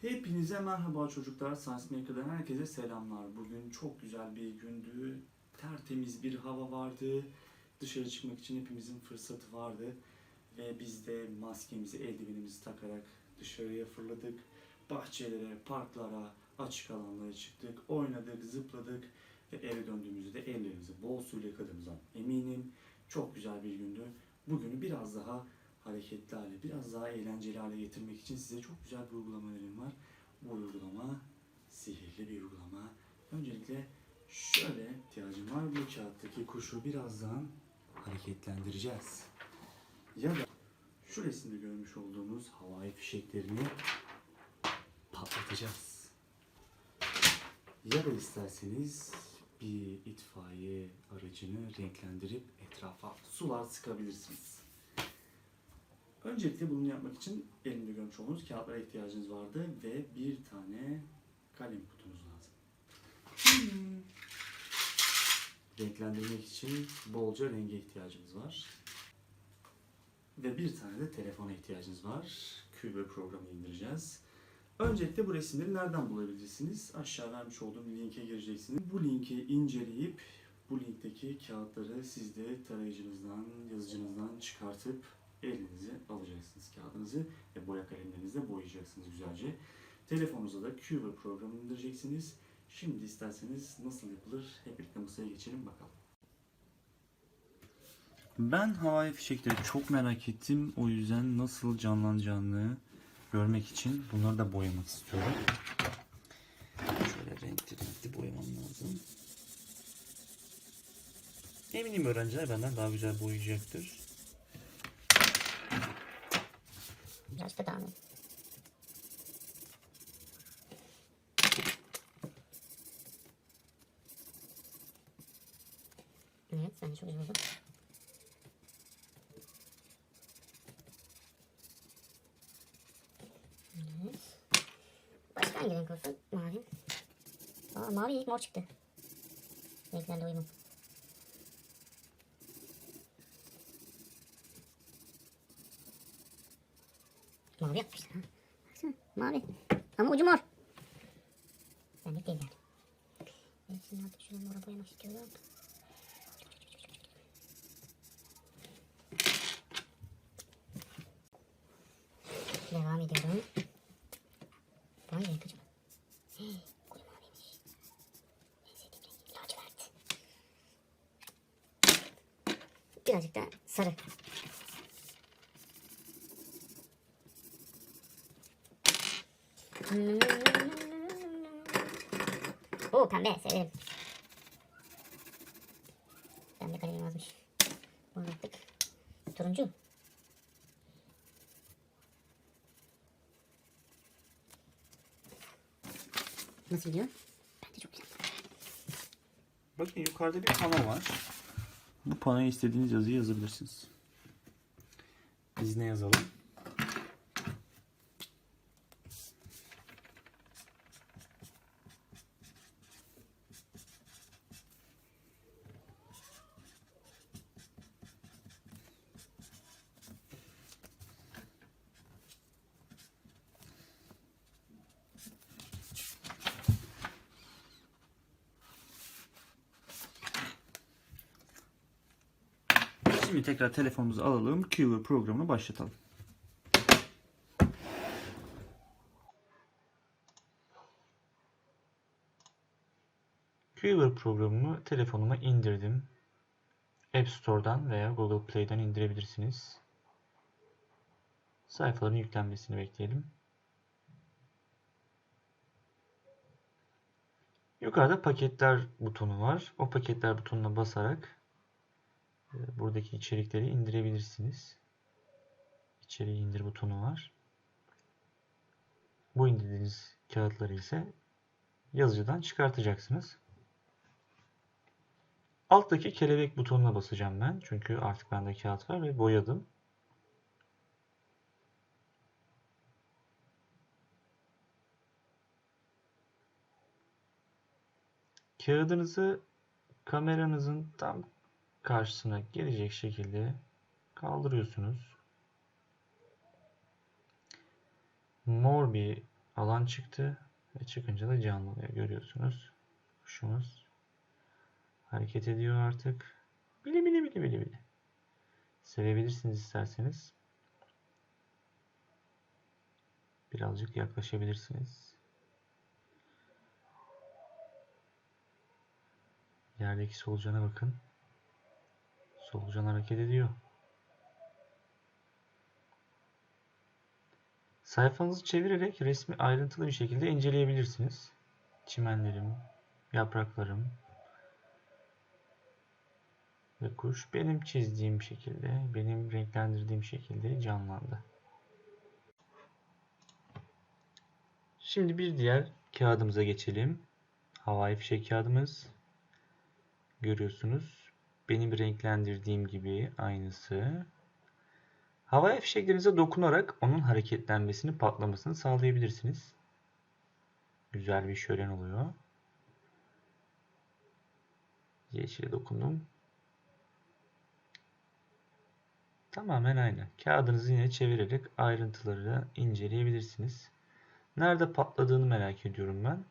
Hepinize merhaba çocuklar. Science Maker'dan herkese selamlar. Bugün çok güzel bir gündü. Tertemiz bir hava vardı. Dışarı çıkmak için hepimizin fırsatı vardı. Ve biz de maskemizi, eldivenimizi takarak dışarıya fırladık. Bahçelere, parklara, açık alanlara çıktık. Oynadık, zıpladık. Ve eve döndüğümüzde de ellerimizi bol suyla yıkadığımızdan eminim. Çok güzel bir gündü. Bugünü biraz daha hareketli hale, biraz daha eğlenceli hale getirmek için size çok güzel bir uygulama önerim var. Bu uygulama sihirli bir uygulama. Öncelikle şöyle ihtiyacım var. Bu kağıttaki kuşu birazdan hareketlendireceğiz. Ya da şu resimde görmüş olduğunuz havai fişeklerini patlatacağız. Ya da isterseniz bir itfaiye aracını renklendirip etrafa sular sıkabilirsiniz. Öncelikle bunu yapmak için elimde görmüş olduğunuz kağıtlara ihtiyacınız vardı ve bir tane kalem kutunuz lazım. Hmm. Renklendirmek için bolca renge ihtiyacımız var. Ve bir tane de telefona ihtiyacınız var. Cube programı indireceğiz. Öncelikle bu resimleri nereden bulabilirsiniz? Aşağı vermiş olduğum linke gireceksiniz. Bu linki inceleyip bu linkteki kağıtları siz de tarayıcınızdan, yazıcınızdan çıkartıp elinize alacaksınız kağıdınızı ve boya kalemlerinizle boyayacaksınız güzelce. Telefonunuza da Cube programını indireceksiniz. Şimdi isterseniz nasıl yapılır hep birlikte masaya geçelim bakalım. Ben havai fişekleri çok merak ettim. O yüzden nasıl canlanacağını görmek için bunları da boyamak istiyorum. Şöyle renkli renkli boyamam lazım. Eminim öğrenciler benden daha güzel boyayacaktır. Dağınık. Evet, sen çok güzel oldun. Evet. Başka hangi renk olsun? Mavi. Aa, mavi ilk mor çıktı. Renklerle uyumum. Mavi yapmışlar mavi. Ama ucu mor. Benlik değil yani. Evet şimdi artık şunu mora boyamak istiyorum. Devam ediyorum. Hangi renk acaba? Birazcık da sarı. Oo pembe severim. Pembe kalemim azmış. Bunu yaptık. Turuncu. Nasıl gidiyor? Bence çok güzel. Bakın yukarıda bir pano var. Bu panoya istediğiniz yazıyı yazabilirsiniz. Biz ne yazalım? Şimdi tekrar telefonumuzu alalım. Cube programını başlatalım. Cube programını telefonuma indirdim. App Store'dan veya Google Play'den indirebilirsiniz. Sayfaların yüklenmesini bekleyelim. Yukarıda paketler butonu var. O paketler butonuna basarak buradaki içerikleri indirebilirsiniz. İçeriği indir butonu var. Bu indirdiğiniz kağıtları ise yazıcıdan çıkartacaksınız. Alttaki kelebek butonuna basacağım ben. Çünkü artık bende kağıt var ve boyadım. Kağıdınızı kameranızın tam karşısına gelecek şekilde kaldırıyorsunuz. Mor bir alan çıktı ve çıkınca da canlı. Görüyorsunuz. Kuşumuz hareket ediyor artık. Bili bili bili bili bili. Sevebilirsiniz isterseniz. Birazcık yaklaşabilirsiniz. Yerdeki solucana bakın. Solucan hareket ediyor. Sayfanızı çevirerek resmi ayrıntılı bir şekilde inceleyebilirsiniz. Çimenlerim, yapraklarım ve kuş benim çizdiğim şekilde, benim renklendirdiğim şekilde canlandı. Şimdi bir diğer kağıdımıza geçelim. Havai fişek kağıdımız. Görüyorsunuz. Benim renklendirdiğim gibi aynısı. Havai fişeklerinize dokunarak onun hareketlenmesini, patlamasını sağlayabilirsiniz. Güzel bir şölen oluyor. Yeşile dokundum. Tamamen aynı. Kağıdınızı yine çevirerek ayrıntıları inceleyebilirsiniz. Nerede patladığını merak ediyorum ben.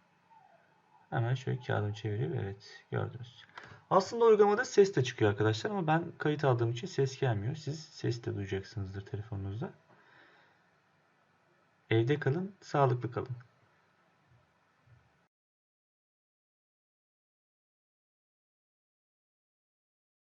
Hemen şöyle kağıdımı çevireyim. Evet gördünüz. Aslında uygulamada ses de çıkıyor arkadaşlar ama ben kayıt aldığım için ses gelmiyor. Siz ses de duyacaksınızdır telefonunuzda. Evde kalın, sağlıklı kalın.